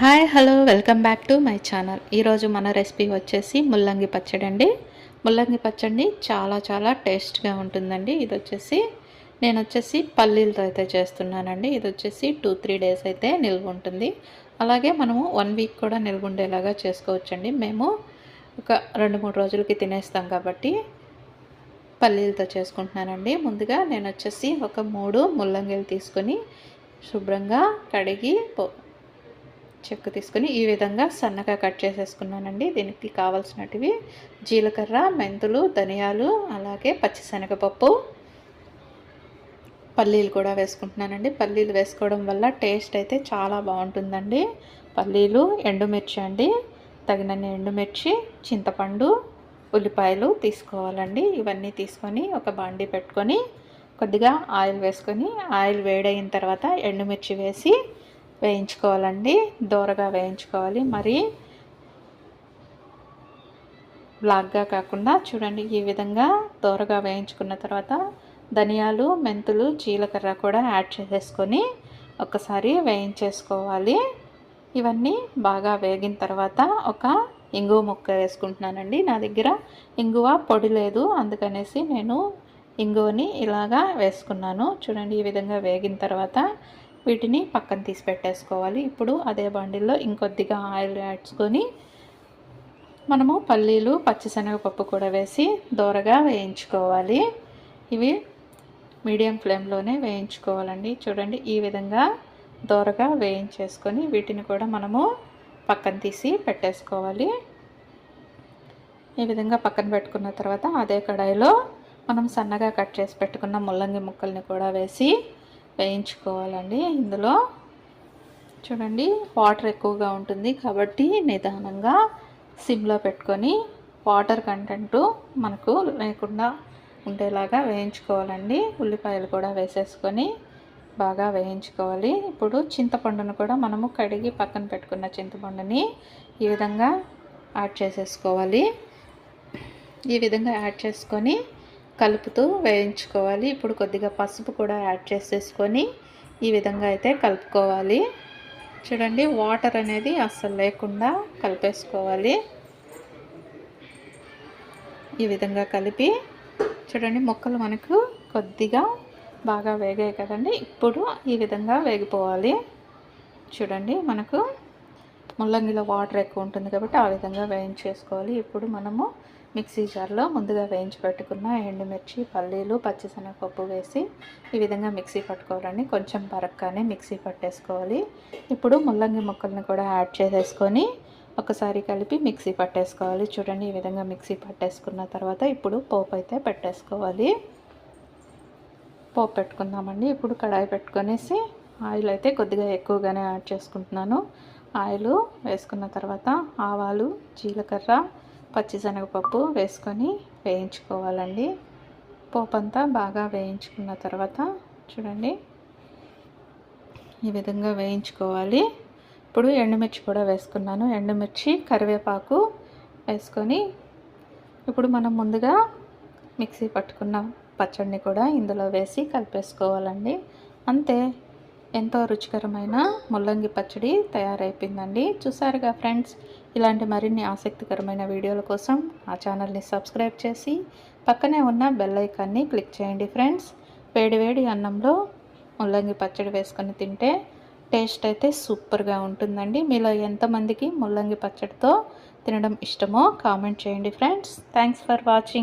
Hi hello welcome back to my channel. ఈరోజు మన recipe వచ్చేసి ముల్లంగి పచ్చడి అండి. ముల్లంగి పచ్చడి చాలా చాలా టేస్ట్గా ఉంటుందండి. ఇది వచ్చేసి నేను వచ్చేసి పల్లీలతో అయితే చేస్తున్నానండి. ఇది వచ్చేసి టూ త్రీ డేస్ అయితే నిల్వ ఉంటుంది. అలాగే మనము వన్ వీక్ కూడా నిల్వ ఉండేలాగా చేసుకోవచ్చండి. మేము ఒక రెండు మూడు రోజులకి తినేస్తాం కాబట్టి పల్లీలతో చేసుకుంటున్నానండి. ముందుగా నేను వచ్చేసి ఒక మూడు ముల్లంగిలు తీసుకొని శుభ్రంగా కడిగి చెక్కు తీసుకొని ఈ విధంగా సన్నగా కట్ చేసేసుకున్నానండి. దీనికి కావాల్సినటివి జీలకర్ర మెంతులు ధనియాలు అలాగే పచ్చిశనగపప్పు. పల్లీలు కూడా వేసుకుంటున్నానండి. పల్లీలు వేసుకోవడం వల్ల టేస్ట్ అయితే చాలా బాగుంటుందండి. పల్లీలు ఎండుమిర్చి అండి. తగినన్ని ఎండుమిర్చి చింతపండు ఉల్లిపాయలు తీసుకోవాలండి. ఇవన్నీ తీసుకొని ఒక బాండీ పెట్టుకొని కొద్దిగా ఆయిల్ వేసుకొని ఆయిల్ వేడైన తర్వాత ఎండుమిర్చి వేసి వేయించుకోవాలండి. దూరగా వేయించుకోవాలి. మరి బ్లాక్గా కాకుండా చూడండి ఈ విధంగా దూరగా వేయించుకున్న తర్వాత ధనియాలు మెంతులు జీలకర్ర కూడా యాడ్ చేసేసుకొని ఒకసారి వేయించేసుకోవాలి. ఇవన్నీ బాగా వేగిన తర్వాత ఒక ఇంగువ ముక్క వేసుకుంటున్నానండి. నా దగ్గర ఇంగువ పొడి లేదు. అందుకనేసి నేను ఇంగువని ఇలాగా వేసుకున్నాను. చూడండి ఈ విధంగా వేగిన తర్వాత వీటిని పక్కన తీసి పెట్టేసుకోవాలి. ఇప్పుడు అదే బండిల్లో ఇంకొద్దిగా ఆయిల్ యాడ్చుకొని మనము పల్లీలు పచ్చిశనగపప్పు కూడా వేసి దోరగా వేయించుకోవాలి. ఇవి మీడియం ఫ్లేమ్లోనే వేయించుకోవాలండి. చూడండి ఈ విధంగా దోరగా వేయించేసుకొని వీటిని కూడా మనము పక్కన తీసి పెట్టేసుకోవాలి. ఈ విధంగా పక్కన పెట్టుకున్న తర్వాత అదే కడాయిలో మనం సన్నగా కట్ చేసి పెట్టుకున్న ముల్లంగి ముక్కల్ని కూడా వేసి వేయించుకోవాలండి ఇందులో. చూడండి వాటర్ ఎక్కువగా ఉంటుంది కాబట్టి నిదానంగా సిమ్లో పెట్టుకొని వాటర్ కంటెంట్ మనకు లేకుండా ఉండేలాగా వేయించుకోవాలండి. ఉల్లిపాయలు కూడా వేసేసుకొని బాగా వేయించుకోవాలి. ఇప్పుడు చింతపండును కూడా మనము కడిగి పక్కన పెట్టుకున్న చింతపండుని ఈ విధంగా యాడ్ చేసేసుకోవాలి. ఈ విధంగా యాడ్ చేసుకొని కలుపుతూ వేయించుకోవాలి. ఇప్పుడు కొద్దిగా పసుపు కూడా యాడ్ చేసేసుకొని ఈ విధంగా అయితే కలుపుకోవాలి. చూడండి వాటర్ అనేది అస్సలు లేకుండా కలిపేసుకోవాలి. ఈ విధంగా కలిపి చూడండి మొక్కలు మనకు కొద్దిగా బాగా వేగాయి కదండి. ఇప్పుడు ఈ విధంగా వేగిపోవాలి. చూడండి మనకు ముల్లంగిలో వాటర్ ఎక్కువ ఉంటుంది కాబట్టి ఆ విధంగా వేయించేసుకోవాలి. ఇప్పుడు మనము మిక్సీ జార్లో ముందుగా వేయించి పెట్టుకున్న ఎండుమిర్చి పల్లీలు పచ్చిశనగపప్పు వేసి ఈ విధంగా మిక్సీ పట్టుకోవాలండి. కొంచెం పరక్కానే మిక్సీ పట్టేసుకోవాలి. ఇప్పుడు ముల్లంగి ముక్కల్ని కూడా యాడ్ చేసేసుకొని ఒకసారి కలిపి మిక్సీ పట్టేసుకోవాలి. చూడండి ఈ విధంగా మిక్సీ పట్టేసుకున్న తర్వాత ఇప్పుడు పోపు అయితే పెట్టేసుకోవాలి. పోపు పెట్టుకుందామండి. ఇప్పుడు కడాయి పెట్టుకొనేసి ఆయిల్ అయితే కొద్దిగా ఎక్కువగానే యాడ్ చేసుకుంటున్నాను. ఆయిల్ వేసుకున్న తర్వాత ఆవాలు జీలకర్ర పచ్చిశనగపప్పు వేసుకొని వేయించుకోవాలండి. పోపంతా బాగా వేయించుకున్న తర్వాత చూడండి ఈ విధంగా వేయించుకోవాలి. ఇప్పుడు ఎండుమిర్చి కూడా వేసుకున్నాను. ఎండుమిర్చి కరివేపాకు వేసుకొని ఇప్పుడు మనం ముందుగా మిక్సీ పట్టుకున్న పచ్చడిని కూడా ఇందులో వేసి కలిపేసుకోవాలండి. అంతే. ఎంతో రుచికరమైన ముల్లంగి పచ్చడి తయారైపోయిందండి. చూసారుగా ఫ్రెండ్స్ ఇలాంటి మరిన్ని ఆసక్తికరమైన వీడియోల కోసం ఆ ఛానల్ని సబ్స్క్రైబ్ చేసి పక్కనే ఉన్న బెల్ ఐకాన్ని క్లిక్ చేయండి ఫ్రెండ్స్. వేడివేడి అన్నంలో ముల్లంగి పచ్చడి వేసుకొని తింటే టేస్ట్ అయితే సూపర్గా ఉంటుందండి. మీలో ఎంతమందికి ముల్లంగి పచ్చడితో తినడం ఇష్టమో కామెంట్ చేయండి ఫ్రెండ్స్. Thanks for watching.